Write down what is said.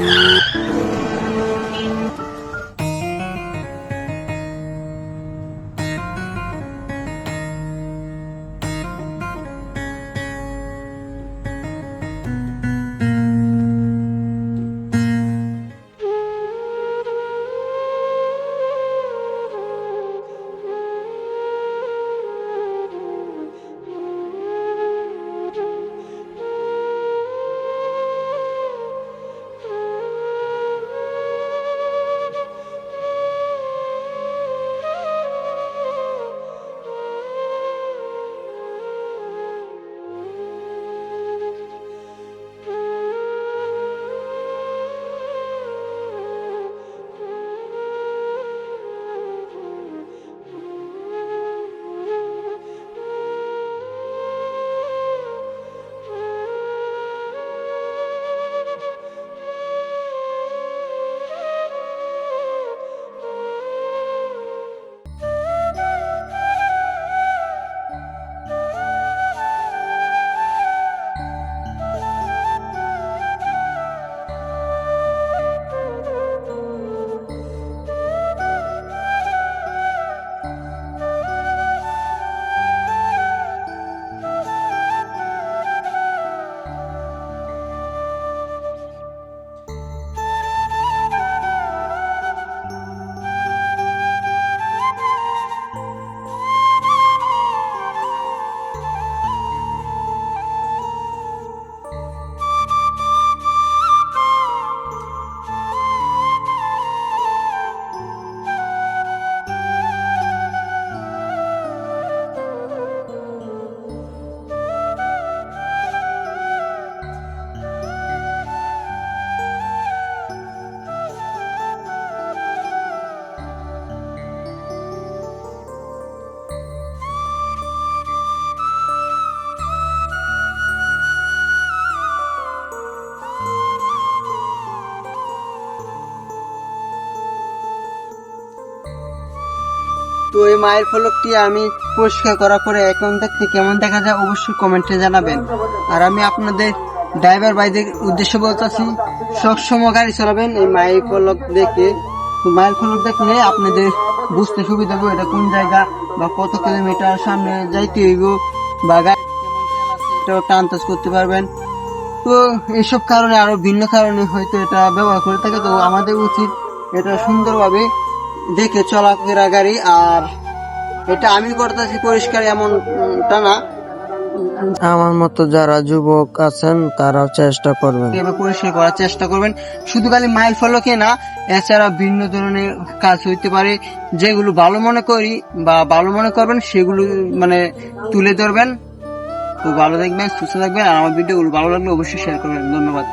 Yeah. তো এই মায়ের ফলকটি আমি পরিষ্কার করার পরে এখন দেখতে কেমন দেখা যায় অবশ্যই কমেন্টে জানাবেন। আর আমি আপনাদের ড্রাইভার ভাইদের উদ্দেশ্যে বলতেছি, সবসময় গাড়ি চালাবেন এই মায়ের ফলক দেখে। মায়ের ফলক দেখলে আপনাদের বুঝতে সুবিধা হবে এটা কোন জায়গা বা কত কিলোমিটার সামনে যাইতে হইব বা গাড়ি এটাও টানতাজ করতে পারবেন। তো এইসব কারণে আরও ভিন্ন কারণে হয়তো এটা ব্যবহার করে থাকে, তো আমাদের উচিত এটা সুন্দরভাবে দেখে চলাফেরা গাড়ি আর এটা আমি করতেছি পরিষ্কার এমনটা না। আমার মতো যারা যুবক আছেন তারাও চেষ্টা করবেন। পরিষ্কার করার চেষ্টা করবেন। শুধু খালি মাইল ফলকে না এছাড়া ভিন্ন ধরনের কাজ হইতে পারে। যেগুলো ভালো মনে করি বা ভালো মনে করবেন সেগুলো মানে তুলে ধরবেন। তো ভালো দেখবেন সুস্থ থাকবেন আর আমার ভিডিওগুলো ভালো লাগলে অবশ্যই শেয়ার করবেন। ধন্যবাদ।